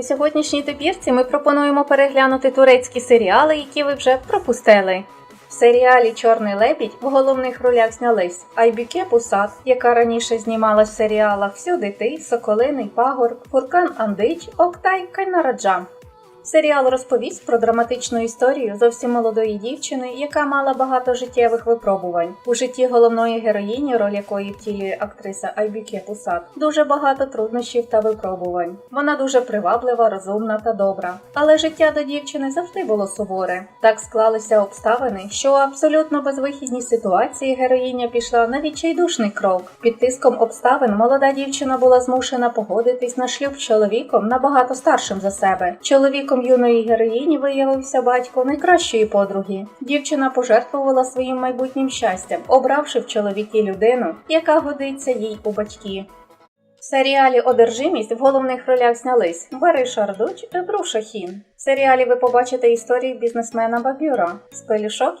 У сьогоднішній добірці ми пропонуємо переглянути турецькі серіали, які ви вже пропустили. В серіалі Чорний лебідь в головних ролях знялись Айбіке Пусат, яка раніше знімалась в серіалах Всюди ти, Соколиний Пагор, Фуркан Андич, Октай Кайнараджа. Серіал розповість про драматичну історію зовсім молодої дівчини, яка мала багато життєвих випробувань. У житті головної героїні, роль якої втілює актриса Айбіке Пусат, дуже багато труднощів та випробувань. Вона дуже приваблива, розумна та добра. Але життя до дівчини завжди було суворе. Так склалися обставини, що у абсолютно безвихідній ситуації героїня пішла на відчайдушний крок. Під тиском обставин молода дівчина була змушена погодитись на шлюб з чоловіком набагато старшим за себе. Чоловіком юної героїні виявився батько найкращої подруги. Дівчина пожертвувала своїм майбутнім щастям, обравши в чоловіки людину, яка годиться їй у батьки. В серіалі Одержимість в головних ролях знялись Бари Шардуч і Бру Шахін. В серіалі ви побачите історію бізнесмена Бабюра. З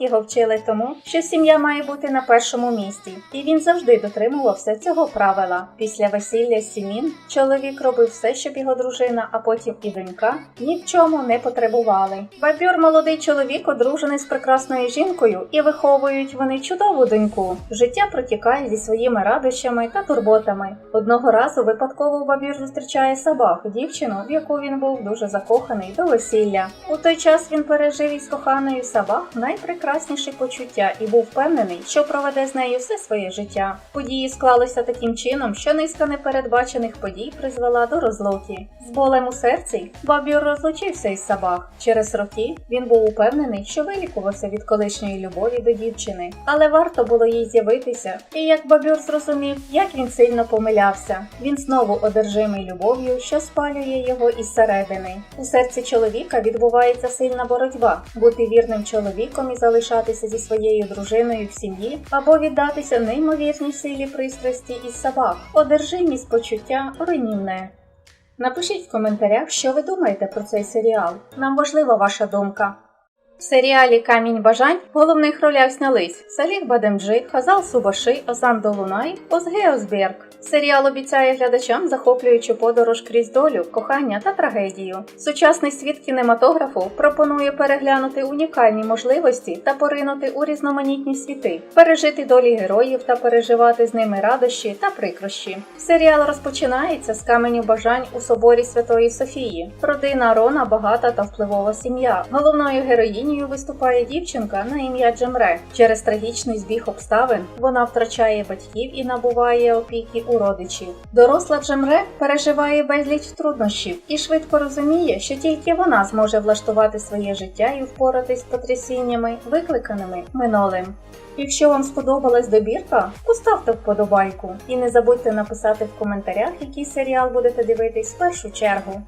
його вчили тому, що сім'я має бути на першому місці, і він завжди дотримувався цього правила. Після весілля Сімін чоловік робив все, щоб його дружина, а потім і донька ні в чому не потребували. Бабюр молодий чоловік одружений з прекрасною жінкою, і виховують вони чудову доньку. Життя протікає зі своїми радощами та турботами. Одного разу випадково Бабюр зустрічає Сабах, дівчину, в яку він був дуже закоханий до весілля. У той час він пережив із коханою Сабах найпрекрасніші почуття і був впевнений, що проведе з нею все своє життя. Події склалися таким чином, що низка непередбачених подій призвела до розлуки. З болем у серці Бабюр розлучився із Сабах. Через роки він був упевнений, що вилікувався від колишньої любові до дівчини, але варто було їй з'явитися. І як Бабюр зрозумів, як він сильно помилявся, він знову одержимий любов'ю, що спалює його із середини. У серці чоловіка відбувається сильна боротьба бути вірним чоловіком і залишатися зі своєю дружиною в сім'ї, або віддатися неймовірній силі пристрасті із собак. Одержимість почуття руйнівне. Напишіть в коментарях, що ви думаєте про цей серіал. Нам важлива ваша думка. В серіалі Камінь бажань в головних ролях знялись Саліх Бадемджи, Хазал Субаши, Озан Долунай, Озге Озберг. Серіал обіцяє глядачам захоплюючу подорож крізь долю, кохання та трагедію. Сучасний світ кінематографу пропонує переглянути унікальні можливості та поринути у різноманітні світи, пережити долі героїв та переживати з ними радощі та прикрощі. Серіал розпочинається з каменю бажань у соборі Святої Софії. Родина Рона багата та впливова сім'я. Головною героїнею виступає дівчинка на ім'я Джемре. Через трагічний збіг обставин вона втрачає батьків і набуває опіки у родичів. Доросла Джемре переживає безліч труднощів і швидко розуміє, що тільки вона зможе влаштувати своє життя і впоратись з потрясіннями, викликаними минулим. Якщо вам сподобалась добірка, поставте вподобайку і не забудьте написати в коментарях, який серіал будете дивитись в першу чергу.